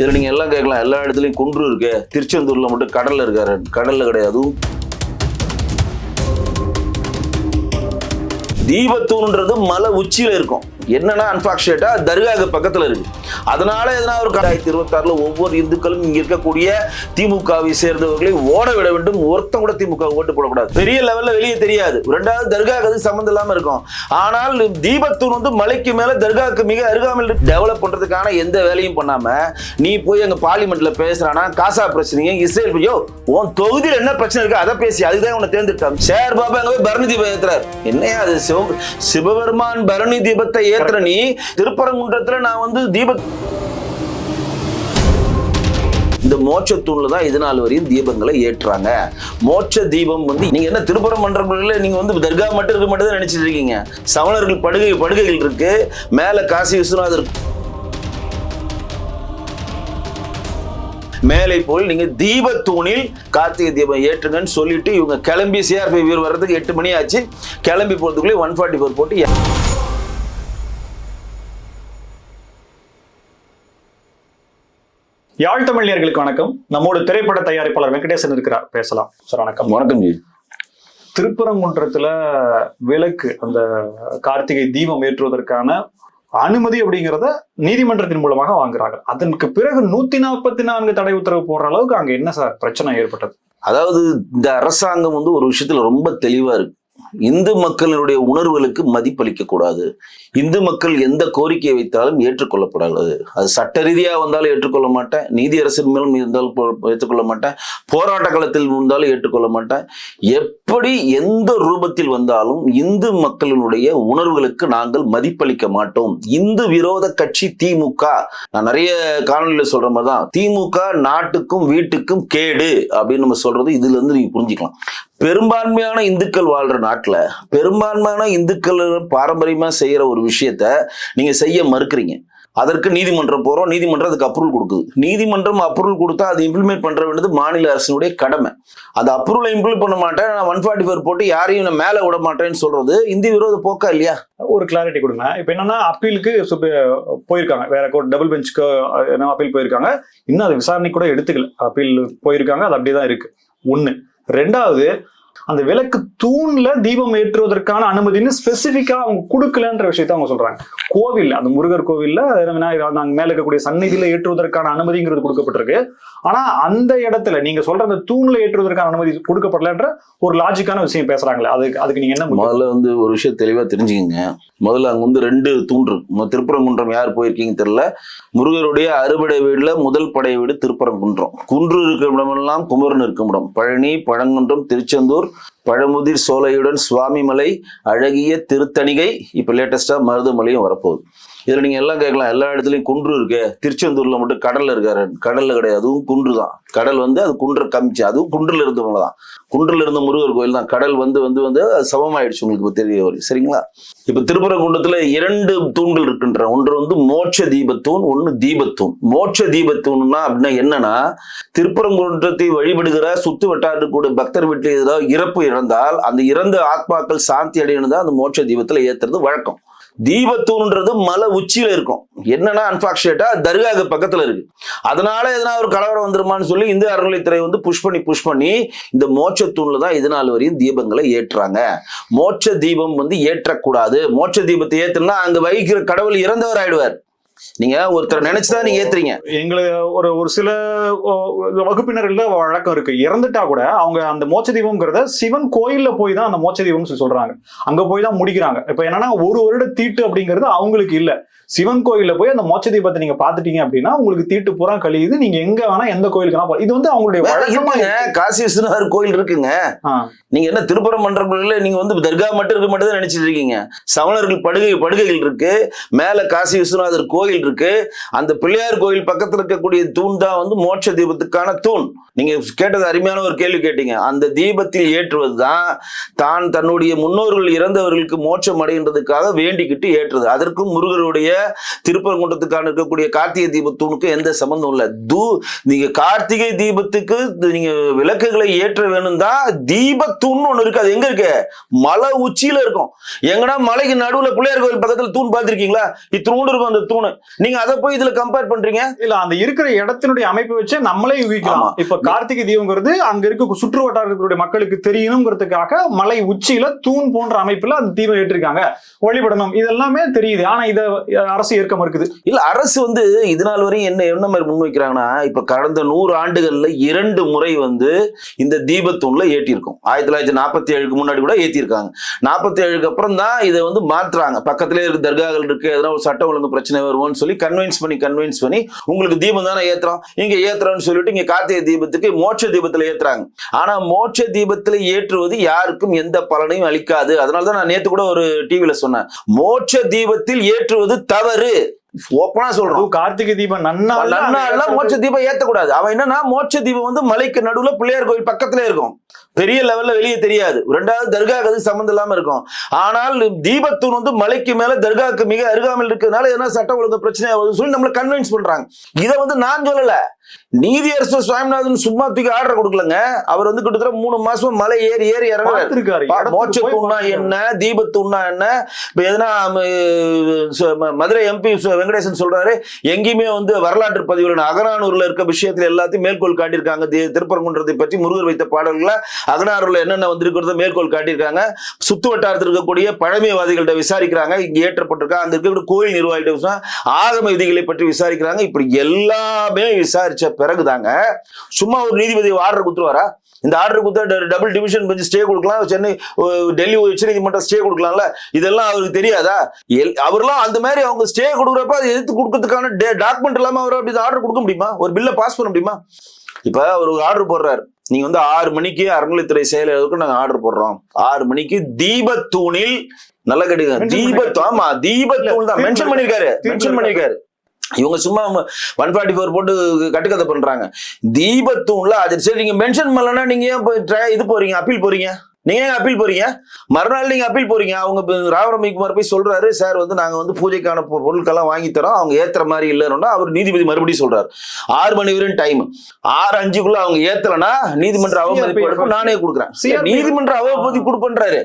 இதுல நீங்க எல்லாம் கேட்கலாம். எல்லா இடத்துலையும் குன்று இருக்கு. திருச்செந்தூரில் மட்டும் கடலில் இருக்காரு. கடல்ல கிடையாது. தீபத்தூண்ன்றது மலை உச்சியில் இருக்கும். என்னன்னா அன்பாக்சுவேட்டா தர்காவுக்கு பக்கத்துல இருக்கு. அதனால எதனா ஒரு ரெண்டாயிரத்தி இருபத்தி ஆறுல ஒவ்வொரு இந்துக்களும் இங்க இருக்கக்கூடிய திமுகவை சேர்ந்தவர்களை ஓட விட வேண்டும். ஒருத்தம் கூட திமுக ஓட்டு போடக்கூடாது. பெரிய லெவல்ல வெளியே தெரியாது. ரெண்டாவது தர்காவுக்கு அது சம்மந்தம் இல்லாம இருக்கும். ஆனால் தீபத்தூண் வந்து மலைக்கு மேல தர்காவுக்கு மிக அருகாமையில் டெவலப் பண்றதுக்கான எந்த வேலையும் பண்ணாம நீ போய் அங்க பார்லிமெண்ட்ல பேசுறானா? காசா பிரச்சனையும் இஸ்ரேல் ஐயோ உன் தொகுதியில் என்ன பிரச்சனை இருக்கு? அதை பேசி அதுதான் உன்னை தேர்ந்தெடுத்தாங்க. சேர் பாபா அங்க போய் பரணி தீபம் ஏத்துறாரு. என்னையா அது? சிவ சிவபெருமான் பரணி தீபத்தை ஏத்துற நீ திருப்பரங்குன்றத்துல நான் வந்து தீப இந்த மோட்ச தூண்ல தான் இது நாள் வரையும் தீபங்களை ஏற்றுறாங்க. மோட்ச தீபம் வந்து நீங்க என்ன திருப்புறம் மன்றங்களில் நீங்க வந்து தர்கா மட்டும் இருக்க மட்டும் தான் நினைச்சிட்டு இருக்கீங்க. சமணர்கள் படுகை படுகைகள் இருக்கு. மேல காசி விஸ்வநாதர் மேலே போல் நீங்க தீபத்தூணில் கார்த்திகை தீபம் ஏற்றுங்கன்னு சொல்லிட்டு இவங்க கிளம்பி சிஆர்பி வீர் வர்றதுக்கு எட்டு மணி ஆச்சு. கிளம்பி போறதுக்குள்ளே ஒன் ஃபார்ட்டி ஃபோர் போட்டு யாழ் தமிழர்களுக்கு வணக்கம். நம்மோட திரைப்பட தயாரிப்பாளர் வெங்கடேசன் இருக்கிறார். பேசலாம். சார் வணக்கம். வணக்கம் ஜி. திருப்பரங்குன்றத்துல விளக்கு அந்த கார்த்திகை தீபம் ஏற்றுவதற்கான அனுமதி அப்படிங்கிறத நீதிமன்றத்தின் மூலமாக வாங்குறாங்க. அதற்கு பிறகு நூத்தி நாற்பத்தி நான்கு தடை உத்தரவு போடுற அளவுக்கு அங்க என்ன சார் பிரச்சனை ஏற்பட்டது? அதாவது இந்த அரசாங்கம் வந்து ஒரு விஷயத்துல ரொம்ப தெளிவா இருக்கு. இந்து மக்களினுடைய உணர்வுகளுக்கு மதிப்பளிக்க கூடாது. இந்து மக்கள் எந்த கோரிக்கையை வைத்தாலும் ஏற்றுக்கொள்ளப்படாது. அது சட்ட ரீதியாக வந்தாலும் ஏற்றுக்கொள்ள மாட்டேன். நீதி அரசின் மேலும் இருந்தாலும் ஏற்றுக்கொள்ள மாட்டேன். போராட்ட காலத்தில் இருந்தாலும் ஏற்றுக்கொள்ள மாட்டேன். எப்படி எந்த ரூபத்தில் வந்தாலும் இந்து மக்களினுடைய உணர்வுகளுக்கு நாங்கள் மதிப்பளிக்க மாட்டோம். இந்து விரோத கட்சி திமுக. நான் நிறைய காணொலியில சொல்ற மாதிரி தான் திமுக நாட்டுக்கும் வீட்டுக்கும் கேடு அப்படின்னு நம்ம சொல்றது இதுல இருந்து நீங்க புரிஞ்சுக்கலாம். பெரும்பான்மையான இந்துக்கள் வாழ்ற நாட்டில் பெரும்பான்மையான இந்துக்கள் பாரம்பரியமாக செய்கிற ஒரு விஷயத்த நீங்கள் செய்ய மறுக்கிறீங்க. அதற்கு நீதிமன்றம் போகிறோம் நீதிமன்றம் அதுக்கு அப்ரூவல் கொடுக்குது. நீதிமன்றம் அப்ரூவல் கொடுத்தா அது இம்ப்ளிமெண்ட் பண்ணுற வேண்டியது மாநில அரசினுடைய கடமை. அந்த அப்ரூவலை இம்ப்ளிமெண்ட் பண்ண மாட்டேன் நான் ஒன் ஃபார்ட்டி ஃபோர் போட்டு யாரையும் நான் மேலே விட மாட்டேன்னு சொல்றது இந்தி விரோத போக்கா இல்லையா? ஒரு கிளாரிட்டி கொடுங்க. இப்போ என்னன்னா அப்பீலுக்கு போயிருக்காங்க. வேற கோர்ட் டபுள் பெஞ்சுக்கு என்ன அப்பீல் போயிருக்காங்க. இன்னும் அது விசாரணை கூட எடுத்துக்கல. அப்பீல் போயிருக்காங்க அது அப்படியே தான் இருக்கு. ஒன்று ரெண்டாவது அந்த விளக்கு தூண்ல தீபம் ஏற்றுவதற்கான அனுமதின்னு ஸ்பெசிபிக்கா அவங்க கொடுக்கலன்ற விஷயத்த அவங்க சொல்றாங்க. கோவில் அந்த முருகர் கோவில்ல விநாயகர் நாங்க மேல இருக்கக்கூடிய சந்நிதியில ஏற்றுவதற்கான அனுமதிங்கிறது கொடுக்கப்பட்டிருக்கு. ஆனா அந்த இடத்துல நீங்க சொல்ற அந்த தூண்ல ஏற்றுவதற்கான அனுமதி கொடுக்கப்படலன்ற ஒரு லாஜிக்கான விஷயம் பேசுறாங்களே அதுக்கு அதுக்கு நீங்க என்ன முதல்ல வந்து ஒரு விஷயம் தெளிவா தெரிஞ்சுக்கங்க. முதல்ல அங்க வந்து ரெண்டு தூண் இருக்கு. திருப்பரங்குன்றம் யார் போயிருக்கீங்க தெரியல. முருகருடைய அறுபடை வீடுல முதல் படை வீடு திருப்பரங்குன்றம். குன்று இருக்கும் இடமெல்லாம் குமரன் இருக்கும் இடம். பழனி பழங்குன்றம் திருச்செந்தூர் பழமுதிர் சோலையுடன் சுவாமிமலை அழகிய திருத்தணிகை. இப்ப லேட்டஸ்டா மருதமலையும் வரப்போகுது. இதில் நீங்க எல்லாம் கேட்கலாம். எல்லா இடத்துலையும் குன்று இருக்கு. திருச்செந்தூரில் மட்டும் கடலில் இருக்காரு. கடலில் கிடையாது. அதுவும் குன்று தான் கடல் வந்து அது குன்றை கமிச்சு அதுவும் குன்றில் இருந்தவங்க தான் குன்றில் இருந்த முருகர் கோயில் தான். கடல் வந்து வந்து வந்து அது சமமாயிடுச்சு உங்களுக்கு இப்போ தெரிய வரும். சரிங்களா? இப்போ திருப்பரங்குன்றத்தில் இரண்டு தூண்கள் இருக்கின்ற. ஒன்று வந்து மோட்ச தீபத்தூண் ஒன்னு தீபத்தூண். மோட்ச தீபத்தூண்னா அப்படின்னா என்னன்னா திருப்பரங்குன்றத்தை வழிபடுகிற சுத்து வட்டாரக்கூடிய பக்தர் வீட்டில் ஏதாவது இறப்பு இறந்தால் அந்த இறந்த ஆத்மாக்கள் சாந்தி அடையணும் தான் அந்த மோட்ச தீபத்தில் ஏத்துறது வழக்கம். தீபத்தூண்ன்றது மலை உச்சியில இருக்கும். என்னன்னா அன்பாக்சுவேட்டா தர்காவுக்கு பக்கத்துல இருக்கு. அதனால எதனா ஒரு கலவரம் வந்துருமான்னு சொல்லி இந்து அறநிலைத்துறை வந்து புஷ் பண்ணி புஷ் பண்ணி இந்த மோட்ச தூண்ல தான் இது நாள் வரையும் தீபங்களை ஏற்றுறாங்க. மோட்ச தீபம் வந்து ஏற்றக்கூடாது. மோட்ச தீபத்தை ஏற்றுனா அங்க வகிக்கிற கடவுள் இறந்தவர் ஆயிடுவார் நீங்க ஒருத்தர் நினைச்சுதான் நீங்க ஏத்துறீங்க. எங்களுக்கு ஒரு ஒரு சில ஓ, வகுப்பினர்கள்ல வழக்கம் இருக்கு. இறந்துட்டா கூட அவங்க அந்த மோட்ச தீபம்ங்கிறத சிவன் கோயில்ல போய் தான் அந்த மோட்ச தீபம்னு சொல்றாங்க. அங்க போய் தான் முடிக்கிறாங்க. இப்ப என்னன்னா ஒரு வருட தீட்டு அப்படிங்கிறது அவங்களுக்கு இல்ல. சிவன் கோயில்ல போய் அந்த மோட்ச தீபத்தை நீங்க பாத்துட்டீங்க அப்படின்னா உங்களுக்கு தீட்டு பூரா கழியுது. நீங்க எங்க வேணா எந்த கோயிலுக்கு வேணா. இது வந்து அவங்களுடைய காசி விஸ்வநாதர் கோயில் இருக்குங்க. நீங்க என்ன திருப்புறம் மன்றங்களில் நீங்க வந்து தர்கா மட்டும் இருக்க மட்டும் தான் நினைச்சிட்டு இருக்கீங்க. சமணர்கள் படுகை படுகைகள் இருக்கு. மேல காசி விஸ்வநாதர் கோயில் கோயில் இருக்கு. அந்த பிள்ளையார் கோயில் பக்கத்துல இருக்கக்கூடிய தூண் தான் வந்து மோட்ச தீபத்துக்கான தூண். நீங்க கேட்டது அருமையான ஒரு கேள்வி கேட்டீங்க. அந்த தீபத்தில் ஏற்றுவது தான் தான் தன்னுடைய முன்னோர்கள் இறந்தவர்களுக்கு மோட்சம் அடைகின்றதுக்காக வேண்டிக்கிட்டு ஏற்றுறது அதற்கும் முருகருடைய திருப்பரங்குன்றத்துக்கான இருக்கக்கூடிய கார்த்திகை தீபத்தூணுக்கு எந்த சம்பந்தம் இல்லை. தூ நீங்க கார்த்திகை தீபத்துக்கு நீங்க விளக்குகளை ஏற்ற வேணும் தான் தீபத்தூண் ஒண்ணு இருக்கு. அது எங்க இருக்கு? மலை உச்சியில இருக்கும். எங்கடா மலைக்கு நடுவுல பிள்ளையார் கோயில் பக்கத்தில் தூண் பார்த்திருக்கீங்களா? இத்தூண்டு இருக்கும் அந்த தூணு. நீங்க அதை போய் இதுல கம்பேர் பண்றீங்க? இல்ல அந்த இருக்கிற இடத்தினுடைய அமைப்பை வச்சு நம்மளே யூகிக்கலாம். இப்ப கார்த்திகை தீபங்கிறது அங்க இருக்க சுற்று வட்டாரத்தினுடைய மக்களுக்கு தெரியணுங்கிறதுக்காக மலை உச்சியில தூண் போன்ற அமைப்புல அந்த தீபம் ஏற்றிருக்காங்க. வழிபடணும். இதெல்லாமே தெரியுது. ஆனா இத அரசு ஏற்க மறுக்குது. இல்ல அரசு வந்து இது நாள் வரையும் என்ன என்ன மாதிரி முன்வைக்கிறாங்கன்னா இப்ப கடந்த நூறு ஆண்டுகள்ல இரண்டு முறை வந்து இந்த தீபத்தூண்ல ஏற்றிருக்கோம். ஆயிரத்தி தொள்ளாயிரத்தி நாற்பத்தி ஏழுக்கு முன்னாடி கூட ஏத்திருக்காங்க நாற்பத்தி ஏழுக்கு அப்புறம் தான் இதை வந்து மாத்துறாங்க. பக்கத்திலே இருக்கு தர்காக்கள் இருக்கு. எதனா ஒரு சட்டம் ஒழுங்கு பிரச்சனை வருவோம்னு சொல்லி கன்வின்ஸ் பண்ணி கன்வின்ஸ் பண்ணி உங்களுக்கு தீபம் தானே ஏத்துறோம்? இங்க ஏத்துறோம்னு சொல்லிட்டு இங்க கார்த்திகை தீபத்துக்கு மோட்ச தீபத்துல ஏத்துறாங்க. ஆனா மோட்ச தீபத்துல ஏற்றுவது யாருக்கும் எந்த பலனையும் அளிக்காது. அதனால தான் நான் நேத்து கூட ஒரு டிவில சொன்னேன். மோட்ச தீபத்தில் ஏற்றுவது தவறு. ஓப்பனா சொல்றோம் கார்த்திகை தீபம் நன்னாள் நன்னாள்ல மோட்ச தீபம் ஏத்தக்கூடாது. அவன் என்னன்னா மோட்ச தீபம் வந்து மலைக்கு நடுவுல பிள்ளையார் கோயில் பக்கத்துல இருக்கும். பெரிய லெவல்ல வெளியே தெரியாது. ரெண்டாவது தர்காக்கு அது சம்மந்தம் இல்லாம இருக்கும். ஆனால் தீபத்தூர் வந்து மலைக்கு மேல தர்காக்கு மிக அருகாமல் இருக்கிறதுனால எதனா சட்ட ஒழுங்கு பிரச்சனை ஆகுதுன்னு சொல்லி நம்மள கன்வின்ஸ் பண்றாங்க. இதை வந்து நான் சொல்லல. நீதியரசர் சுவாமிநாதன் சும்மா தூக்கி ஆர்டர் கொடுக்கலங்க. அவர் வந்து கிட்டத்தட்ட மூணு மாசம் மலை ஏறி ஏறி இறங்குறாரு. பார்த்திருக்காரு. பா- இடத்துக்கு மோட்ச போய் தூண்னா பார்த்திருக்காரு. என்ன தீபத்தூண்னா என்ன? இப்ப எதனா மதுரை எம்பி வெங்கடேசன் சொல்றாரு எங்கேயுமே வந்து வரலாற்று பதிவுல அகநானூர்ல இருக்க விஷயத்துல எல்லாத்தையும் மேற்கோள் காட்டியிருக்காங்க. திருப்பரங்குன்றத்தை பற்றி முருகர் வைத்த பாடல்களை அகநானூர்ல என்னென்ன வந்திருக்கிறத மேற்கோள் காட்டியிருக்காங்க. சுத்து வட்டாரத்தில் இருக்கக்கூடிய பழமைவாதிகள்ட்ட விசாரிக்கிறாங்க. இங்க ஏற்றப்பட்டிருக்கா. அந்த இருக்கக்கூடிய கோயில் நிர்வாகிகிட்ட ஆகம விதிகளை பற்றி விசாரிக்கிறாங்க. இப்படி எல்லாமே விசாரிச்ச பிறகுதாங்க சும்மா ஒரு நீதிபதி ஆர்டர் குத்துருவாரா இந்த ஆர்டர் கொடுத்தா டபுள் டிவிஷன் பெஞ்ச் ஸ்டே கொடுக்கலாம் சென்னை டெல்லி உச்சநீதிமன்றம் ஸ்டே கொடுக்கலாம்ல? இதெல்லாம் அவருக்கு தெரியாதா? அவர்லாம் அந்த மாதிரி அவங்க ஸ்டே கொடுக்குறப்ப அதை எதிர்த்து கொடுக்கறதுக்கான டாக்குமெண்ட் இல்லாம அவர் அப்படி ஆர்டர் கொடுக்க முடியுமா? ஒரு பில்லை பாஸ் பண்ண முடியுமா? இப்ப அவர் ஒரு ஆர்டர் போடுறாரு. நீங்க வந்து ஆறு மணிக்கு அறநிலைத்துறை செயலருக்கு நாங்க ஆர்டர் போடுறோம். ஆறு மணிக்கு தீபத்தூணில் நல்லா Mention தீபத்து ஆமா தீபத்தூள் தான் மென்ஷன் பண்ணிருக்காரு மென்ஷன் பண்ணிருக்காரு. இவங்க சும்மா ஒன் ஃபார்ட்டி ஃபோர் போட்டு கட்டுக்கதை பண்றாங்க. தீபத்தூண்ல அது சரி நீங்க மென்ஷன் பண்ணலன்னா நீங்க ஏன் போய் இது போறீங்க அப்பீல் போறீங்க? நீங்க ஏன் அப்பீல் போறீங்க? மறுநாள் நீங்க அப்பீல் போறீங்க. அவங்க ராமரமிக்குமார் போய் சொல்றாரு சார் வந்து நாங்க வந்து பூஜைக்கான பொருட்கள்லாம் வாங்கி தரோம். அவங்க ஏத்துற மாதிரி இல்லைன்னா அவர் நீதிபதி மறுபடியும் சொல்றாரு. ஆறு மணி வரையும் டைம் ஆறு அஞ்சுக்குள்ள அவங்க ஏத்தலைன்னா நீதிமன்ற அவமதிப்பு நானே கொடுக்குறேன். நீதிமன்ற அவமதிப்பு கொடுப்பன்றாரு.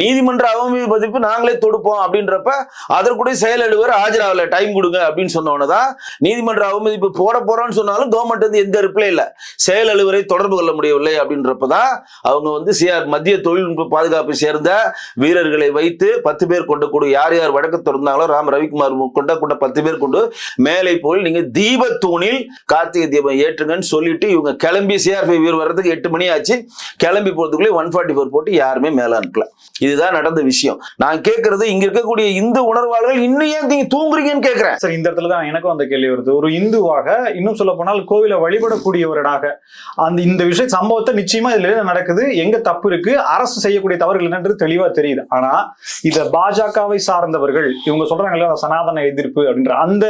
நீதிமன்ற அவமதிப்பு நாங்களே தொடுப்போம் அப்படின்றப்ப அதற்குடைய செயல் எழுவர் ஆஜராகல. டைம் கொடுங்க அப்படின்னு சொன்னவன தான் நீதிமன்ற அவமதிப்பு போட போறோம்னு சொன்னாலும் கவர்மெண்ட் வந்து எந்த ரிப்ளை இல்ல. செயல் அலுவலரை தொடர்பு கொள்ள முடியவில்லை அப்படின்றப்பதான் அவங்க வந்து சிஆர் மத்திய தொழில்நுட்ப பாதுகாப்பை சேர்ந்த வீரர்களை வைத்து பத்து பேர் கொண்ட கூட யார் யார் வடக்கு தொடர்ந்தாங்களோ ராம் ரவிக்குமார் கொண்ட கொண்ட பத்து பேர் கொண்டு மேலே போய் நீங்க தீபத்தூணில் கார்த்திகை தீபம் ஏற்றுங்கன்னு சொல்லிட்டு இவங்க கிளம்பி சிஆர்பி வீர் வர்றதுக்கு எட்டு மணி ஆச்சு. கிளம்பி போறதுக்குள்ளே ஒன் ஃபார்ட்டி ஃபோர் போட்டு யாருமே மேல அனுப்பல. இதுதான் நடந்த விஷயம். நான் கேட்கறது இங்க இருக்கக்கூடிய இந்து உணர்வாளர்கள் இன்னும் ஏன் நீங்க தூங்குறீங்கன்னு கேட்கிறேன் சரி இந்த இடத்துல தான் எனக்கும் அந்த கேள்வி வருது. ஒரு இந்துவாக இன்னும் சொல்ல போனால் கோவிலை வழிபடக்கூடியவராக அந்த இந்த விஷய சம்பவத்தை நிச்சயமா இதுல நடக்குது. எங்க தப்பு இருக்கு? அரசு செய்யக்கூடிய தவறுகள் என்னன்றது தெளிவா தெரியுது. ஆனா இத பாஜகவை சார்ந்தவர்கள் இவங்க சொல்றாங்கல்ல சனாதன எதிர்ப்பு அப்படின்ற அந்த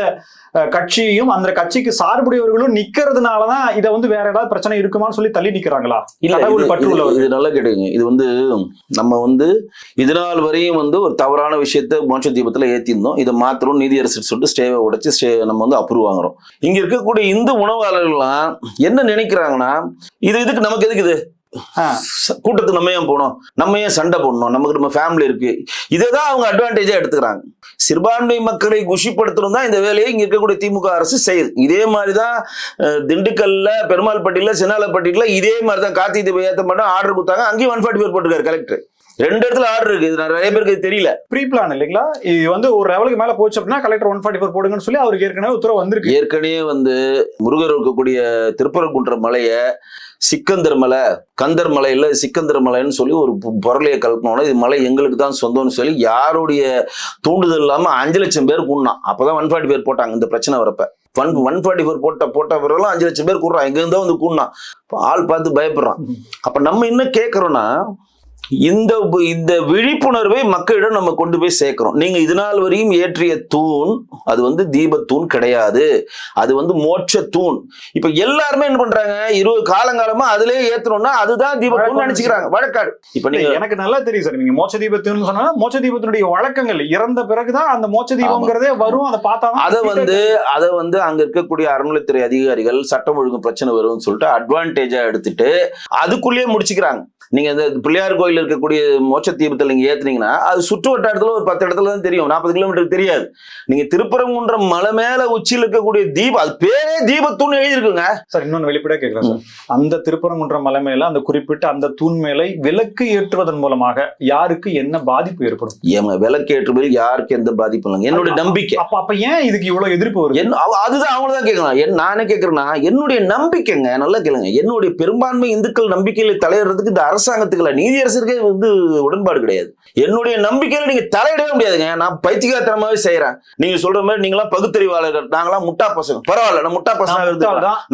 கட்சியையும் அந்த கட்சிக்கு சார்புடையவர்களும் நிக்கிறதுனாலதான் இத வந்து வேற ஏதாவது பிரச்சனை இருக்குமான்னு சொல்லி தள்ளி நிக்கிறாங்களா? இல்ல கடவுள் பற்று உள்ளவர்கள். இது நல்லா கேட்டுங்க இது வந்து நம்ம வந்து இது நாள் வரையும் வந்து ஒரு தவறான விஷயத்த மோட்ச தீபத்துல ஏத்திருந்தோம் இதை மாத்திரம் நீதியரசர் சொல்லிட்டு ஸ்டேவை உடைச்சு ஸ்டே நம்ம வந்து அப்ரூவ் வாங்குறோம். இங்க இருக்கக்கூடிய இந்து உணவாளர்கள்லாம் என்ன நினைக்கிறாங்கன்னா இது இதுக்கு நமக்கு எதுக்கு இது? கூட்டத்துக்கு நம்ம ஏன் போகணும் நம்ம ஏன் சண்டை போடணும்? நமக்கு நம்ம ஃபேமிலி இருக்கு. இதை தான் அவங்க அட்வான்டேஜா எடுத்துக்கிறாங்க. சிறுபான்மை மக்களை குஷிப்படுத்தணும் தான் இந்த வேலையை இங்க இருக்கக்கூடிய திமுக அரசு செய்யுது. இதே மாதிரி தான் திண்டுக்கல்ல பெருமாள்பட்டியில சின்னாலப்பட்டியில இதே மாதிரி தான் கார்த்திகை தீபம் ஏத்த மாட்டோம் ஆர்டர் கொடுத்தாங்க. அங்கேயும் ஒன் ஃபார்ட்டி ஃபோர் போட்டிருக்காரு கலெக்டர் ரெண்டு இடத்துல ஆர்டர் இருக்கு. இது நிறைய பேருக்கு தெரியல. ப்ரீ பிளான் இல்லைங்களா? இது வந்து ஒரு லெவலுக்கு மேல போச்சு அப்படின்னா கலெக்டர் ஒன் ஃபார்ட்டி ஃபோர் போடுங்கன்னு சொல்லி அவருக்கு ஏற்கனவே உத்தரவு வந்திருக்கு. ஏற்கனவே வந்து முருகர் இருக்கக்கூடிய திருப்பரங்குன்ற மலைய சிக்கந்தர் மலை கந்தர் மலையில சிக்கந்தர் மலைன்னு சொல்லி ஒரு பொருளையை கலக்கணும் இது மலை எங்களுக்கு தான் சொந்தம்னு சொல்லி யாருடைய தூண்டுதல் இல்லாம அஞ்சு லட்சம் பேர் கூடலாம் அப்பதான் ஒன் ஃபார்ட்டி பேர் போட்டாங்க இந்த பிரச்சனை வரப்ப. ஒன் ஒன் ஃபார்ட்டி ஃபோர் போட்ட போட்ட பிறகுலாம் அஞ்சு லட்சம் பேர் கூடுறான். எங்க இருந்தா வந்து கூடலாம் ஆள் பார்த்து பயப்படுறான். அப்ப நம்ம என்ன கேட்கறோம்னா இந்த இந்த விழிப்புணர்வை மக்களிடம் நம்ம கொண்டு போய் சேர்க்கிறோம். நீங்க இது நாள் வரையும் ஏற்றிய தூண் அது வந்து தீபத்தூண் கிடையாது. அது வந்து மோட்ச தூண் இப்ப எல்லாருமே என்ன பண்றாங்க? இருபது காலங்காலமா அதுலயே ஏத்தணும்னா அதுதான் தீபத்தூண் நினைச்சுக்கிறாங்க. வழக்காடு. இப்ப நீங்க எனக்கு நல்லா தெரியும் சார். நீங்க மோட்ச தீபத்துன்னு சொன்னா மோட்ச தீபத்தினுடைய வழக்கங்கள் இறந்த பிறகுதான் அந்த மோட்ச தீபம்ங்கிறதே வரும் அதை பார்த்தா அதை வந்து அதை வந்து அங்க இருக்கக்கூடிய அறநிலைத்துறை அதிகாரிகள் சட்டம் ஒழுங்கு பிரச்சனை வரும்னு சொல்லிட்டு அட்வான்டேஜா எடுத்துட்டு அதுக்குள்ளேயே முடிச்சுக்கிறாங்க. நீங்க இந்த பிள்ளையார் கோயில் இருக்கக்கூடிய மோட்ச தீபத்தில் நீங்க ஏத்துனீங்கன்னா அது சுற்று வட்டாரத்துல ஒரு பத்து இடத்துல தான் தெரியும். நாற்பது கிலோமீட்டருக்கு தெரியாது. நீங்க திருப்பரங்குன்றம் மலை மேல உச்சியில் இருக்கக்கூடிய தீபம் அது பேரே தீபத்தூண் எழுதியிருக்குங்க. சார் இன்னொன்னு வெளிப்படையா கேட்கிறேன் சார். அந்த திருப்பரங்குன்ற மலை மேல அந்த குறிப்பிட்ட அந்த தூண் மேலை விளக்கு ஏற்றுவதன் மூலமாக யாருக்கு என்ன பாதிப்பு ஏற்படும்? ஏமா விளக்கேற்றுமையில் யாருக்கு எந்த பாதிப்பும் இல்லைங்க. என்னுடைய நம்பிக்கை. அப்ப அப்ப ஏன் இதுக்கு இவ்வளவு எதிர்ப்பு வருது? என் அவ- அதுதான் அவங்கள தான் கேட்கலாம். என் நானே கேட்கறேன்னா என்னுடைய நம்பிக்கைங்க நல்லா கேளுங்க. என்னுடைய பெரும்பான்மை இந்துக்கள் நம்பிக்கையில தலையிடுறதுக்கு இந்த அரசாங்கத்துக்குள்ள நீதியரசருக்கே வந்து உடன்பாடு கிடையாது. என்னுடைய நம்பிக்கையில நீங்க தலையிடவே முடியாதுங்க. நான் பைத்தியகாரத்தனமாவே செய்யறேன் நீங்க சொல்ற மாதிரி நீங்களாம் பகுத்தறிவாளர்கள். நாங்களாம் முட்டா பசங்க. பரவாயில்ல நான் முட்டா பசங்க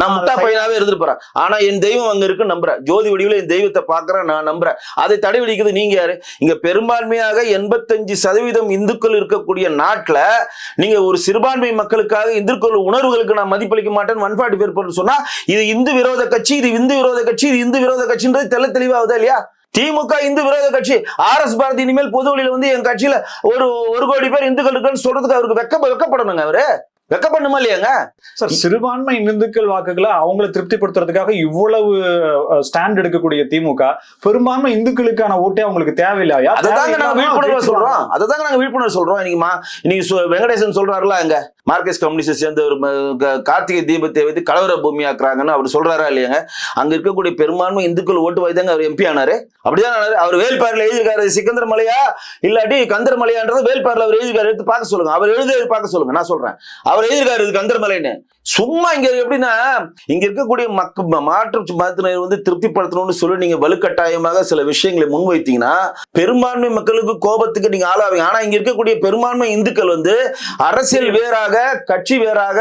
நான் முட்டா பையனாவே இருந்துட்டு போறேன் ஆனா என் தெய்வம் அங்க இருக்கு நம்புறேன். ஜோதி வடிவில் என் தெய்வத்தை பாக்குறேன் நான் நம்புறேன். அதை தடை விதிக்கிறது நீங்க யாரு? இங்க பெரும்பான்மையாக எண்பத்தஞ்சு சதவீதம் இந்துக்கள் இருக்கக்கூடிய நாட்டுல நீங்க ஒரு சிறுபான்மை மக்களுக்காக இந்துக்கள் உணர்வுகளுக்கு நான் மதிப்பளிக்க மாட்டேன் ஒன் ஃபார்ட்டி பேர் சொன்னா இது இந்து விரோத கட்சி இது இந்து விரோத கட்சி இது இந்து விரோத கட்சின்றது தெள்ள தெளிவாகுதா இல்லையா? திமுக இந்து விரோத கட்சி ஆர் எஸ் பாரதி இனிமேல் பொது வழியில வந்து என் கட்சியில ஒரு ஒரு கோடி பேர் இந்துக்கள் இருக்குன்னு சொல்றதுக்கு அவருக்கு வெக்க வெக்கப்படணுங்க அவரு. வெக்கப்படணுமா இல்லையாங்க? சார் சிறுபான்மை இந்துக்கள் வாக்குகளை அவங்களை திருப்திப்படுத்துறதுக்காக இவ்வளவு ஸ்டாண்ட் எடுக்கக்கூடிய திமுக பெரும்பான்மை இந்துக்களுக்கான ஓட்டே அவங்களுக்கு தேவையில்லையா அததாங்க நாங்க விழிப்புணர்வு சொல்றோம். அததாங்க நாங்க விழிப்புணர்வு சொல்றோம். இன்னைக்கு இன்னைக்கு வெங்கடேசன் சொல்றாருல அங்க. மார்க்கெட் கம்யூனிஸ்ட் சேர்ந்த ஒரு கார்த்திகை தீபத்தை வைத்து கலவர பூமி ஆக்குறாங்கன்னு அவர் சொல்றாரா இல்லையாங்க? அங்க இருக்கக்கூடிய பெரும்பான்மை இந்துக்கள் ஓட்டு வாய்தாங்க அவர் எம்பி ஆனாரு. அப்படிதான் ஆனாரு அவர் வேல்பாரில் எழுதியிருக்காரு சிக்கந்தர் மலையா? இல்லாட்டி கந்தர் மலையான்றது வேல்பாரில் அவர் எழுதியிருக்காரு. எடுத்து பார்க்க சொல்லுங்க. அவர் எழுதி பார்க்க சொல்லுங்க. நான் சொல்றேன். அவர் எழுதியிருக்காரு இது கந்தர்மலைன்னு. சும்மா இங்க எப்படின்னா இங்க இருக்கக்கூடிய மக்க மாற்று மதத்தினர் வந்து திருப்திப்படுத்தணும்னு சொல்லி நீங்க வலுக்கட்டாயமாக சில விஷயங்களை முன்வைத்தீங்கன்னா பெரும்பான்மை மக்களுக்கு கோபத்துக்கு நீங்க ஆளாவீங்க. ஆனா இங்க இருக்கக்கூடிய பெரும்பான்மை இந்துக்கள் வந்து அரசியல் வேறாக கட்சி வேறாக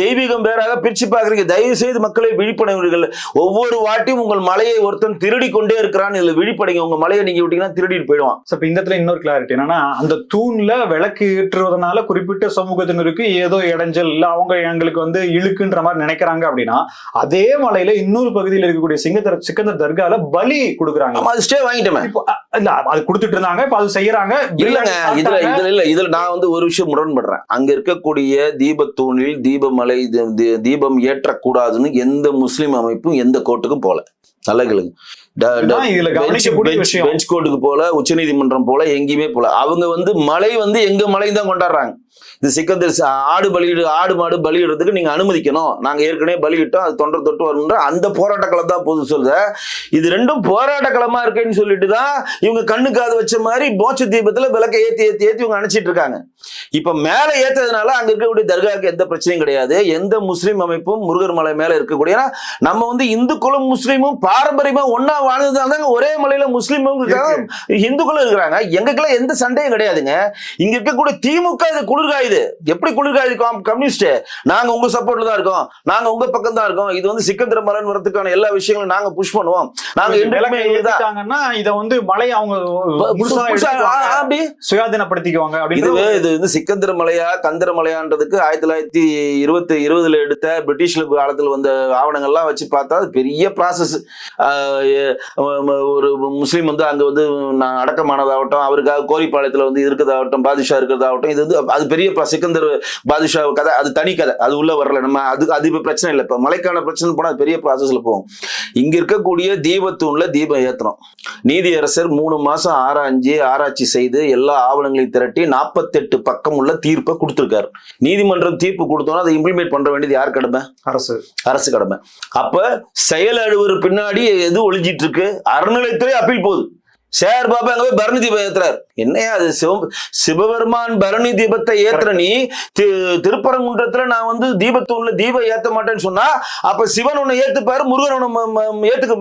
தெய்வீகம் வேறாக பிரிச்சு பாக்குறீங்க தயவு செய்து மக்களை விழிப்படைவீர்கள் ஒவ்வொரு வாட்டியும் உங்கள் மலையை ஒருத்தன் திருடி கொண்டே இருக்கிறான். இதுல விழிப்படைங்க. உங்க மலையை நீங்க விட்டீங்கன்னா திருடிட்டு போயிடுவான். இப்ப இந்த இடத்துல இன்னொரு கிளாரிட்டி என்னன்னா அந்த தூண்ல விளக்கு ஏற்றுவதனால குறிப்பிட்ட சமூகத்தினருக்கு ஏதோ இடைஞ்சல் இல்ல அவங்க எங்களுக்கு வந்து இழுக்குன்ற மாதிரி நினைக்கிறாங்க அப்படின்னா அதே மலையில இன்னொரு பகுதியில் இருக்கக்கூடிய சிங்கந்தர் சிக்கந்தர் தர்கால பலி கொடுக்குறாங்க. அது ஸ்டே வாங்கிட்டோமே. இல்ல அது கொடுத்துட்டு இருந்தாங்க இப்ப அது செய்யறாங்க இல்லங்க இதுல. இதுல இல்ல இதுல நான் வந்து ஒரு விஷயம் முரண்படுறேன் அங்க இருக்கக்கூடிய தீபத்தூணில் தீபமலை தீபம் ஏற்றக்கூடாதுன்னு எந்த முஸ்லிம் அமைப்பும் எந்த கோர்ட்டுக்கும் போல. நல்ல பெஞ்ச் கோர்ட்டுக்கு போல உச்சநீதிமன்றம் போல எங்கேயுமே போல. அவங்க வந்து மலை வந்து எங்க மலை தான் கொண்டாடுறாங்க. இது சிக்கந்தர் ஆடு பலியிடு ஆடு மாடு பலியிடுறதுக்கு நீங்க அனுமதிக்கணும். நாங்க ஏற்கனவே பலியிட்டோம் அது தொண்டர் தொட்டு வரும்ன்ற அந்த போராட்ட களம் தான் பொது சொல்ற. இது ரெண்டும் போராட்ட களமா இருக்கேன்னு சொல்லிட்டு தான் இவங்க கண்ணு காது வச்ச மாதிரி மோட்ச தீபத்துல விளக்க ஏத்தி ஏத்தி ஏத்தி இவங்க அணைச்சிட்டு இருக்காங்க. இப்ப மேல ஏத்ததுனால அங்க இருக்கக்கூடிய தர்காவுக்கு எந்த பிரச்சனையும் கிடையாது. எந்த முஸ்லீம் அமைப்பும் முருகர் மலை மேல இருக்கக்கூடிய நம்ம வந்து இந்துக்களும் முஸ்லீமும் பாரம்பரியமா ஒன்னா வாழ்ந்ததுனால தாங்க ஒரே மலையில முஸ்லீமும் இருக்காங்க இந்துக்களும் இருக்கிறாங்க. எங்களுக்கெல்லாம் எந்த சண்டையும் கிடையாதுங்க. இங்க இருக்கக்கூடிய திமுக இது குளிர்காயுது எப்படி குளிர்காயுது காம்- கம்யூனிஸ்ட்? நாங்க உங்க சப்போர்ட்ல தான் இருக்கோம். நாங்க உங்க பக்கம் தான் இருக்கோம். இது வந்து சிக்கந்திர மலன் வரதுக்கான எல்லா விஷயங்களும் நாங்க புஷ் பண்ணுவோம். நாங்க என்றைக்குமே இத வந்து மலை அவங்க. அப்படி சுயாதீனப்படுத்திக்குவாங்க இது வந்து சிக்கந்திர மலையா கந்தர மலையான்றதுக்கு ஆயிரத்தி தொள்ளாயிரத்தி இருபத்தி இருபதுல எடுத்த பிரிட்டிஷ்ல காலத்துல வந்த ஆவணங்கள்லாம் வச்சு பார்த்தா பெரிய ப்ராசஸ் ஒரு முஸ்லீம் வந்து அங்க வந்து நான் அடக்கமானதாகட்டும் அவருக்காக கோரிப்பாளையத்துல வந்து இருக்கிறதாகட்டும் பாதுஷா இருக்கிறதாகட்டும் இது வந்து அது பெரிய சிக்கந்தர் பாதுஷா கதை அது தனி கதை அது உள்ள வரல. நம்ம அது அது இப்ப பிரச்சனை இல்லை. இப்ப மலைக்கான பிரச்சனை போனா அது பெரிய ப்ராசஸ்ல போகும். இங்க இருக்கக்கூடிய தீபத்தூண்ல தீபம் ஏத்துறோம் நீதியரசர் மூணு மாசம் ஆராய்ஞ்சு ஆராய்ச்சி செய்து எல்லா ஆவணங்களையும் திரட்டி நாற்பத்தெட்டு பக்கம் உள்ள தீர்ப்பை கொடுத்திருக்காரு. நீதிமன்றம் தீர்ப்பு கொடுத்தோன்னா அதை இம்ப்ளிமெண்ட் பண்ற வேண்டியது யார் கடமை? அரசு. அரசு கடமை. அப்ப செயல் பின்னாடி எது ஒளிஞ்சிட்டு இருக்கு. அறநிலைத்துறை அப்பீல் போகுது. சேர் பாபா அங்க போய் பரணி தீபம் ஏத்துறாரு. என்னையா அது சிவம் சிவபெருமான் பரணி தீபத்தை ஏத்துற நீ திருப்பரங்குன்றத்துல நான் வந்து தீபத்தூண்ல தீபம் ஏத்த மாட்டேன்னு சொன்னா அப்ப சிவன் உன்னை ஏத்துப்பாரு முருகன் உன்னை ஏத்துக்க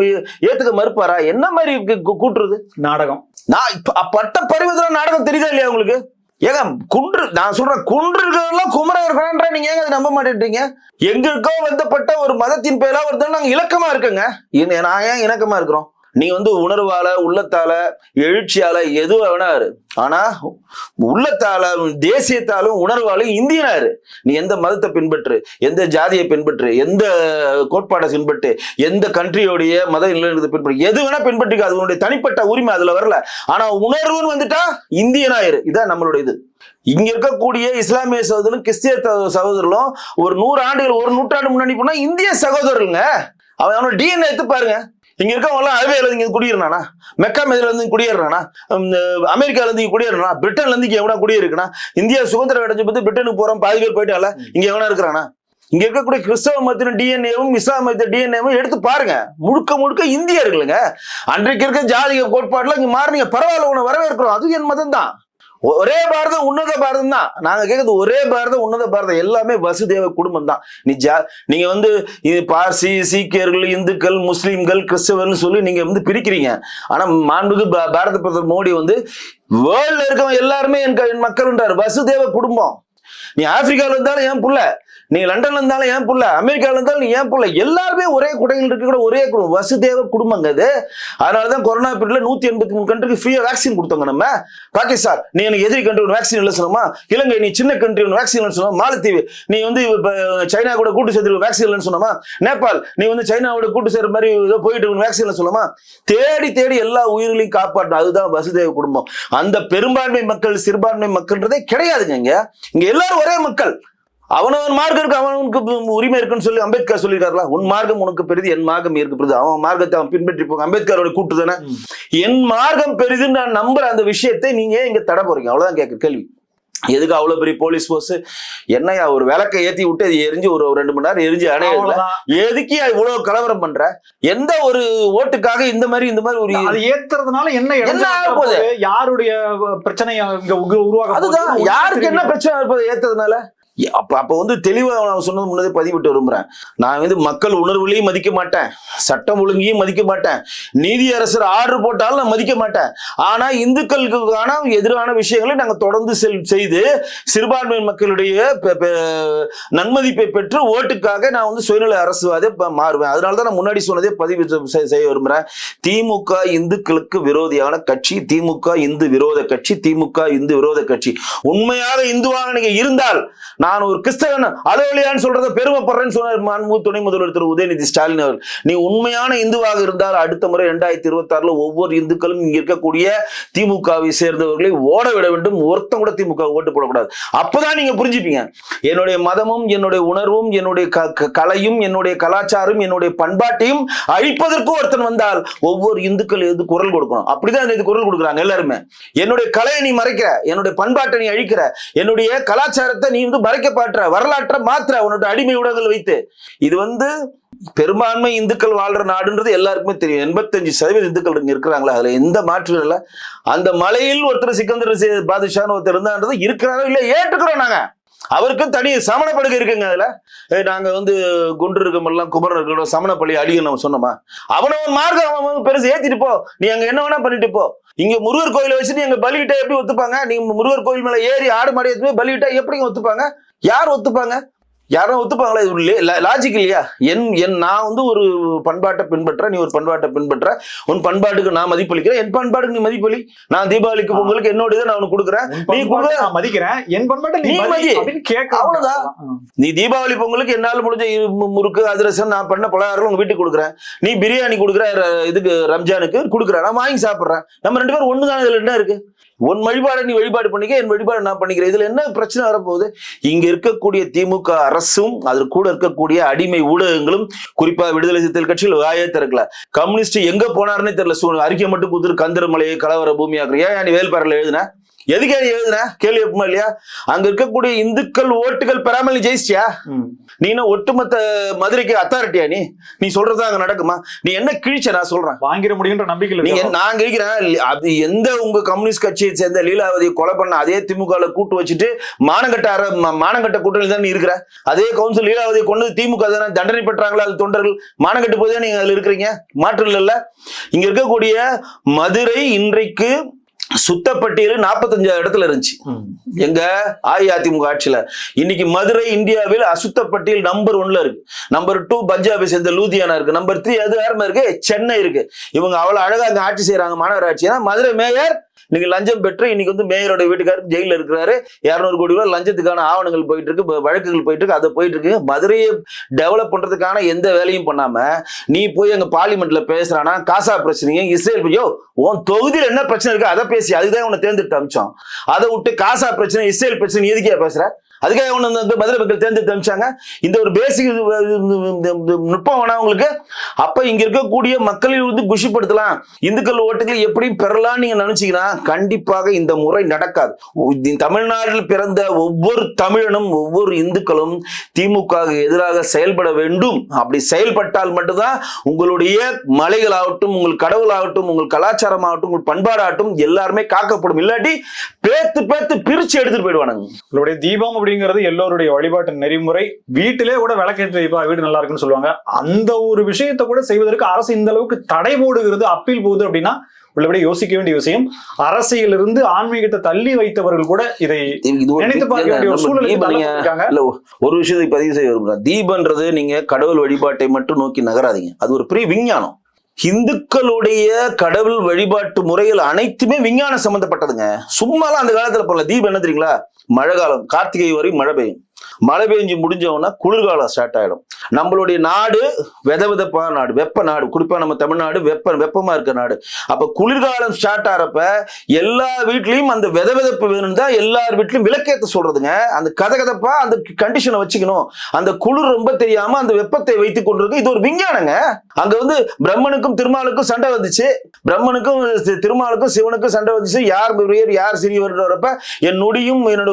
ஏத்துக்க மறுப்பாரா? என்ன மாதிரி கூட்டுறது? நாடகம். நான் இப்ப பட்ட பரிவர்த்தனை நாடகம் தெரியுதா இல்லையா உங்களுக்கு? ஏங்க குன்று நான் சொல்ற குன்று இருக்கிறதெல்லாம் குமரன் இருக்கிறான்ற நீங்க ஏங்க அதை நம்ப மாட்டேன்றீங்க? எங்களுக்கோ வந்தப்பட்ட ஒரு மதத்தின் பேரா ஒருத்தர் நாங்க இலக்கமா இருக்கங்க. இன- நான் ஏன் இணக்கமா இருக்கிறோம்? நீ வந்து உணர்வால உள்ளத்தால எழுச்சியால எதுவும் வேணாரு. ஆனா உள்ளத்தால தேசியத்தாலும் உணர்வாலும் இந்தியனாரு. நீ எந்த மதத்தை பின்பற்று எந்த ஜாதியை பின்பற்று எந்த கோட்பாடை பின்பற்று எந்த கண்ட்ரியோடைய மத நிலைநிறுத்த பின்பற்று எது வேணா பின்பற்றிக்க அது உன்னுடைய தனிப்பட்ட உரிமை அதுல வரல. ஆனா உணர்வுன்னு வந்துட்டா இந்தியனாயிரு. இதான் நம்மளுடைய இது. இங்க இருக்கக்கூடிய இஸ்லாமிய சகோதரரும் கிறிஸ்திய த- சகோதரர்களும் ஒரு நூறு ஆண்டுகள் ஒரு நூற்றாண்டு முன்னாடி போனா இந்திய சகோதரருங்க. அவன் அவனோட டிஎன்ஏ எடுத்து பாருங்க. இங்க இருக்கவங்கலாம் அரேபியால இருந்து இங்க மெக்கா மெதில இருந்து குடியேறானா அமெரிக்கால இருந்து இங்க குடியேறானா பிரிட்டன்ல இருந்து இங்க எவனா குடியிருக்கனா இந்தியா சுதந்திரம் அடைஞ்சு பத்தி பிரிட்டனுக்கு போறோம் பாதி பேர் போயிட்டால இங்க எவனா இருக்கிறானா? இங்க இருக்கக்கூடிய கிறிஸ்தவ மதத்தின் டிஎன்ஏவும் இஸ்லாம் மதத்தின் டிஎன்ஏவும் எடுத்து பாருங்க. முழுக்க முழுக்க இந்தியர்களுங்க. அன்றைக்கு இருக்க ஜாதிக கோட்பாடுல இங்க மாறினீங்க. பரவாயில்ல உன வரவேற்கிறோம். அது என் மதம் தான் ஒரே பாரதம் உன்னத பாரதம் தான். நாங்க கேக்குறது ஒரே பாரதம் உன்னத பாரதம். எல்லாமே வசுதேவ குடும்பம் தான். நீ ஜா நீங்க வந்து இது பார்சி சீக்கியர்கள் இந்துக்கள் முஸ்லீம்கள் கிறிஸ்தவர்னு சொல்லி நீங்க வந்து பிரிக்கிறீங்க. ஆனா மாண்புக்கு பாரத பிரதமர் மோடி வந்து வேர்ல்ட்ல இருக்கவங்க எல்லாருமே என் க- என் மக்கள்ன்றாரு வசுதேவ குடும்பம். நீ ஆப்பிரிக்கால இருந்தாலும் ஏன் புள்ள. நீ லண்டன்ல இருந்தாலும் ஏன் புள்ள? அமெரிக்கால இருந்தாலும் நீ ஏன் புள்ள? எல்லாருமே ஒரே குடையில் இருக்க ஒரே குடும்பம். வசுதேவ குடும்பங்க அது. அதனாலதான் கொரோனா பீரியட்ல நூத்தி எண்பத்தி மூணு கண்ட்ரிக்கு ஃப்ரீயா வேக்சின் கொடுத்தாங்க நம்ம. பாகிஸ்தான் நீ எனக்கு எதிரி கண்ட்ரி வேக்சின் இல்லை சொன்னோமா? இலங்கை நீ சின்ன கண்ட்ரி ஒன்று வேக்சின் இல்லைன்னு சொன்னோமா? மாலத்தீவு. நீ வந்து சைனா கூட கூட்டு சேர்த்து வேக்சின் இல்லைன்னு சொன்னோமா? நேபாள். நீ வந்து சைனாவோட கூட்டு சேர்ற மாதிரி ஏதோ போயிட்டு வேக்சின் இல்லை சொன்னோமா? தேடி தேடி எல்லா உயிர்களையும் காப்பாற்றணும். அதுதான் வசுதேவ குடும்பம். அந்த பெரும்பான்மை மக்கள் சிறுபான்மை மக்கள்ன்றதே கிடையாதுங்க இங்க. இங்க எல்லாரும் ஒரே மக்கள். அவனவன் மார்க்கம் இருக்கு அவனுக்கு உரிமை இருக்குன்னு சொல்லி அம்பேத்கர் சொல்லியிருக்காருல உன் மார்க்கம் உனக்கு பெரிது என் மார்க்கம் இருக்கு பெரிது அவன் மார்க்கத்தை அவன் பின்பற்றி போங்க அம்பேத்கரோட கூட்டு தானே. என் மார்க்கம் பெரிதுன்னு நான் நம்புற அந்த விஷயத்தை நீங்க இங்க தடை போறீங்க அவ்வளவுதான் கேட்க கேள்வி எதுக்கு அவ்வளவு பெரிய போலீஸ் போர்ஸ் என்னையா ஒரு விளக்கை ஏத்தி விட்டு அது எரிஞ்சு ஒரு ரெண்டு மணி நேரம் எரிஞ்சு அணையல. எதுக்கு இவ்வளவு கலவரம் பண்ற எந்த ஒரு ஓட்டுக்காக இந்த மாதிரி இந்த மாதிரி ஒரு அது ஏத்துறதுனால என்ன என்ன போகுது? யாருடைய பிரச்சனை இங்க உரு- உருவாக அதுதான்? யாருக்கு என்ன. பிரச்சனை இருப்பது ஏத்ததுனால ஏ, அப்ப அப்போ வந்து தெளிவாக நான் சொன்னது முன்னதே பதிவிட்டு விரும்புகிறேன் நான் வந்து மக்கள் உணர்வுலையும் மதிக்க மாட்டேன். சட்டம் ஒழுங்கையும் மதிக்க மாட்டேன். நீதியரசர் ஆர்டர் போட்டாலும் நான் மதிக்க மாட்டேன். ஆனா இந்துக்களுக்கான எதிரான விஷயங்களை நாங்க தொடர்ந்து செல் செய்து சிறுபான்மை மக்களுடைய நன்மதிப்பை பெற்று ஓட்டுக்காக நான் வந்து சுயநிலை அரசுவாதே மாறுவேன். அதனால தான் நான் முன்னாடி சொன்னதே பதிவு செய்ய விரும்புறேன். திமுக இந்துக்களுக்கு விரோதியான கட்சி திமுக இந்து விரோத கட்சி திமுக இந்து விரோத கட்சி. உண்மையாக இந்துவாக நீங்கள் இருந்தால் நான் ஒரு கிறிஸ்தவன் அலுவலியான்னு சொல்றத பெருமைப்படுறேன்னு சொன்னார் துணை முதல்வர் திரு உதயநிதி ஸ்டாலின் அவர் நீ உண்மையான இந்துவாக இருந்தால் அடுத்த முறை இரண்டாயிரத்தி இருபத்தி ஆறுல ஒவ்வொரு இந்துக்களும் இங்க இருக்கக்கூடிய திமுகவை சேர்ந்தவர்களை ஓட விட வேண்டும். ஒருத்தம் கூட திமுக ஓட்டு போடக்கூடாது. அப்பதான் நீங்க புரிஞ்சுப்பீங்க. என்னுடைய மதமும் என்னுடைய உணர்வும் என்னுடைய க- க- கலையும் என்னுடைய கலாச்சாரம் என்னுடைய பண்பாட்டையும் அழிப்பதற்கு ஒருத்தன் வந்தால் ஒவ்வொரு இந்துக்கள் எது குரல் கொடுக்கணும். அப்படிதான் இது குரல் கொடுக்குறாங்க எல்லாருமே. என்னுடைய கலையை நீ மறைக்கிற என்னுடைய பண்பாட்டை நீ அழிக்கிற என்னுடைய கலாச்சாரத்தை நீ வந்து மறைக்க வரலாற்றை மாத்திர உன்னோட அடிமை ஊடகங்கள் வைத்து. இது வந்து பெரும்பான்மை இந்துக்கள் வாழ்ற நாடுன்றது எல்லாருக்குமே தெரியும். எண்பத்தஞ்சு சதவீத இந்துக்கள் இங்க இருக்கிறாங்களா அதுல எந்த மாற்றம் இல்லை. அந்த மலையில் ஒருத்தர் சிக்கந்தர் பாதுஷான்னு ஒருத்தர் இருந்தான்றது இருக்கிறாரோ இல்ல ஏற்றுக்கிறோம் நாங்க. அவருக்கும் தனி சமணப்படுகை இருக்குங்க அதுல. நாங்க வந்து குன்று இருக்கமெல்லாம் குமரன் இருக்கணும் சமணப்பள்ளி அடிக்க நம்ம சொன்னோமா? அவனவன் மார்க்கம் அவன் பெருசு ஏத்திட்டு போ. நீ அங்க என்ன வேணா பண்ணிட்டு போ. இங்க முருகர் கோயில வச்சு எங்க பலிகிட்ட எப்படி ஒத்துப்பாங்க? நீங்க முருகர் கோயில் மேல ஏறி ஆடு மாடி எடுத்து போய் பலிகிட்டா எப்படி ஒத்துப்பாங்க? யார் ஒத்துப்பாங்க? யாரும் ஒத்துப்பாங்களா? இது லாஜிக் இல்லையா? என் என் நான் வந்து ஒரு பண்பாட்டை பின்பற்ற நீ ஒரு பண்பாட்டை பின்பற்ற. உன் பண்பாட்டுக்கு நான் மதிப்பளிக்கிறேன். என் பண்பாட்டுக்கு நீ மதிப்பளி. நான் தீபாவளிக்கு பொங்கலுக்கு என்னோட இதை நான் உனக்கு கொடுக்குறேன். நீ கொடுக்க- நான் மதிக்கிறேன். என் பண்பாட்டை நீ மதி அவ்வளவுதான். நீ தீபாவளி பொங்கலுக்கு என்னால முடிஞ்ச முறுக்கு அதிரசம் நான் பண்ண பலகாரம் உங்க வீட்டுக்கு கொடுக்குறேன். நீ பிரியாணி கொடுக்குற இதுக்கு ரம்ஜானுக்கு கொடுக்குறேன். நான் வாங்கி சாப்பிடுறேன். நம்ம ரெண்டு பேரும் ஒண்ணுதான் இதுல என்ன இருக்கு? உன் வழிபாடை நீ வழிபாடு பண்ணிக்க என் வழிபாடு நான் பண்ணிக்கிறேன். இதுல என்ன பிரச்சனை வரப்போகுது? இங்க இருக்கக்கூடிய திமுக அரசும் அது கூட இருக்கக்கூடிய அடிமை ஊடகங்களும் குறிப்பா விடுதலை சிறுத்தைகள் கட்சியில் வாயே திறக்கல. கம்யூனிஸ்ட் எங்க போனாருன்னே தெரியல. அறிக்கை மட்டும் கொடுத்துட்டு கந்தரமலையை கலவர பூமியாக்குற ஏன் நீ வேல்பாறையில் எழுதுன? எதுக்கு நீ எழுதுன? கேள்வி எப்பமா இல்லையா? அங்க இருக்கக்கூடிய இந்துக்கள் ஓட்டுகள் பெறாமல் நீ ஜெயிச்சியா. நீ என்ன ஒட்டுமொத்த மதுரைக்கு அத்தாரிட்டியா நீ? நீ சொல்றது அங்க நடக்குமா? நீ என்ன கிழிச்ச? நான் சொல்றேன். வாங்கிட முடியுன்ற நம்பிக்கையில் நீங்க. நான் கேட்கிறேன் அது எந்த உங்க கம்யூனிஸ்ட் கட்சியை சேர்ந்த லீலாவதியை கொலை பண்ண அதே திமுக கூட்டு வச்சுட்டு மானங்கட்ட அற மானங்கட்ட கூட்டணி தான் இருக்கிற? அதே கவுன்சில் லீலாவதியை கொண்டு திமுக தானே. தண்டனை பெற்றாங்களா அது தொண்டர்கள்? மானங்கட்டு போதே நீங்க அதுல இருக்கிறீங்க? மாற்றம் இல்லைல்ல இங்க இருக்கக்கூடிய மதுரை இன்றைக்கு சுத்தப்பட்டியல் நாற்பத்தஞ்சாவது இடத்துல இருந்துச்சு. எங்க அஇஅதிமுக ஆட்சியில. இன்னைக்கு மதுரை இந்தியாவில் அசுத்த பட்டியல் நம்பர் ஒன்ல இருக்கு. நம்பர் டூ பஞ்சாபை சேர்ந்த லூதியானா இருக்கு. நம்பர் த்ரீ அது யாருமே இருக்கு. சென்னை இருக்கு. இவங்க அவ்வளவு அழகா அங்க ஆட்சி செய்யறாங்க மாநகராட்சி மதுரை மேயர் இன்னைக்கு லஞ்சம் பெற்று இன்னைக்கு வந்து மேயரோட வீட்டுக்காரர் ஜெயில இருக்கிறாரு. இரநூறு கோடி ரூபாய் லஞ்சத்துக்கான ஆவணங்கள் போயிட்டு இருக்கு வழக்குகள் போயிட்டு இருக்கு அதை போயிட்டு இருக்கு. மதுரையை டெவலப் பண்றதுக்கான எந்த வேலையும் பண்ணாம நீ போய் அங்க பார்லிமெண்ட்ல பேசுறானா? காசா பிரச்சனைங்க இஸ்ரேல் ஐயோ உன் தொகுதியில் என்ன பிரச்சனை இருக்கு? அதை பேசி அதுதான் உன்னை தேர்ந்தெடுத்து அமிச்சோம் அதை விட்டு காசா பிரச்சனை இஸ்ரேல் பிரச்சனை எதுக்கே பேசுற? அதுக்காக ஒன்று வந்து மதுரை மக்கள் தேர்ந்தெடுத்து அமிச்சாங்க இந்த ஒரு பேசிக் நுட்பம் வேணா உங்களுக்கு. அப்ப இங்க இருக்கக்கூடிய மக்களை வந்து குஷிப்படுத்தலாம். இந்துக்கள் ஓட்டுகளை எப்படியும் பெறலாம் நீங்க நினைச்சீங்கன்னா கண்டிப்பாக இந்த முறை நடக்காது. தமிழ்நாட்டில் பிறந்த ஒவ்வொரு தமிழனும் ஒவ்வொரு இந்துக்களும் திமுக எதிராக செயல்பட வேண்டும். அப்படி செயல்பட்டால் மட்டும்தான் உங்களுடைய மலைகளாகட்டும் உங்கள் கடவுளாகட்டும் உங்கள் கலாச்சாரமாகட்டும் உங்கள் பண்பாடாகட்டும் எல்லாருமே காக்கப்படும். இல்லாட்டி பேத்து பேத்து பிரிச்சு எடுத்துட்டு போயிடுவானுங்க. உங்களுடைய தீபம் அப்படிங்கிறது எல்லோருடைய வழிபாட்டு நெறிமுறை. வீட்டிலே கூட விளக்கேற்றி வைப்பா வீடு நல்லா இருக்குன்னு சொல்லுவாங்க. அந்த ஒரு விஷயத்தை கூட செய்வதற்கு அரசு இந்த அளவுக்கு தடை போடுகிறது அப்பீல் போகுது அப்படின்னா உள்ளபடி யோசிக்க வேண்டிய விஷயம். அரசியலிருந்து ஆன்மீகத்தை தள்ளி வைத்தவர்கள் கூட இதை நினைத்து பார்க்க வேண்டிய ஒரு விஷயத்தை பதிவு செய்ய விரும்புறேன். தீபன்றது நீங்க கடவுள் வழிபாட்டை மட்டும் நோக்கி நகராதீங்க. அது ஒரு பெரிய விஞ்ஞானம். இந்துக்களுடைய கடவுள் வழிபாட்டு முறைகள் அனைத்துமே விஞ்ஞானம் சம்பந்தப்பட்டதுங்க. சும்மாலாம் அந்த காலத்துல போல தீபம் என்ன தெரியுங்களா? மழை காலம் கார்த்திகை வரை மழை பெய்யும். மழை பெஞ்சு முடிஞ்சவொன்னா குளிர்காலம் ஸ்டார்ட் ஆயிடும். நம்மளுடைய நாடு வித வெதப்பான நாடு வெப்ப நாடு. குறிப்பா நம்ம தமிழ்நாடு வெப்ப வெப்பமா இருக்க நாடு. அப்ப குளிர்காலம் ஸ்டார்ட் ஆகிறப்ப எல்லா வீட்லயும் அந்த வித வெதப்பு வேணும் தான் எல்லார் வீட்லயும் விளக்கேற்ற சொல்றதுங்க. அந்த கதகதப்பா அந்த கண்டிஷனை வச்சுக்கணும். அந்த குளிர் ரொம்ப தெரியாம அந்த வெப்பத்தை வைத்துக் கொண்டிருக்கு. இது ஒரு விஞ்ஞானங்க. அங்க வந்து பிரம்மனுக்கும் திருமாலுக்கும் சண்டை வந்துச்சு. பிரம்மனுக்கும் திருமாலுக்கும் சிவனுக்கும் சண்டை வந்துச்சு. யார் பெரியவர் யார் சிறியவர்ன்றப்ப என் நொடியும் என்னோட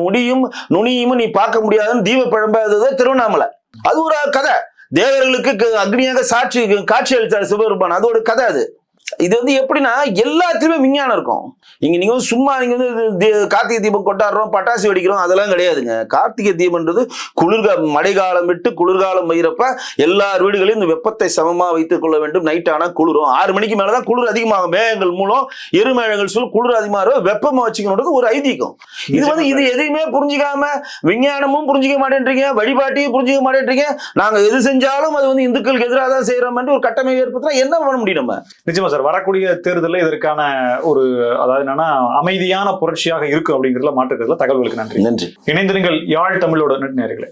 முடியும் நுனியும் நீ பார்க்க முடியாதுன்னு தீப பிழம்பாதது திருவண்ணாமலை. அது ஒரு கதை. தேவர்களுக்கு அக்னியாக சாட்சி காட்சி அளித்தார் சிவபெருமான். அது ஒரு கதை அது. இது வந்து எப்படின்னா எல்லாத்துலயுமே விஞ்ஞானம் இருக்கும். இங்க நீங்க வந்து சும்மா நீங்க வந்து கார்த்திகை தீபம் கொண்டாடுறோம் பட்டாசு வெடிக்கிறோம் அதெல்லாம் கிடையாதுங்க. கார்த்திகை தீபம்ன்றது குளிர்கா மழைக்காலம் விட்டு குளிர்காலம் பெய்யறப்ப எல்லார் வீடுகளையும் இந்த வெப்பத்தை சமமா வைத்துக் கொள்ள வேண்டும். நைட் ஆனா குளிரும். ஆறு மணிக்கு மேலதான் குளிர் அதிகமாகும். மேகங்கள் மூலம் எருமேகங்கள் சொல்லி குளிர் அதிகமாக வெப்பமா வச்சுக்கணுன்றது ஒரு ஐதீகம். இது வந்து இது எதையுமே புரிஞ்சுக்காம விஞ்ஞானமும் புரிஞ்சுக்க மாட்டேன்றீங்க வழிபாட்டையும் புரிஞ்சுக்க மாட்டேன்றீங்க. நாங்க எது செஞ்சாலும் அது வந்து இந்துக்களுக்கு எதிராக தான் செய்யறோம் ஒரு கட்டமைப்பு ஏற்படுத்தினா என்ன பண்ண முடியும் நம்ம? நிச்சயமா சார் வரக்கூடிய தேர்தலில் இதற்கான ஒரு அதாவது என்னன்னா அமைதியான புரட்சியாக இருக்கும் அப்படிங்கிறதுல மாற்றுக்கிறதுல தகவல்களுக்கு நன்றி. நன்றி. இணைந்திருங்கள் யாழ் தமிழோட நேர்களே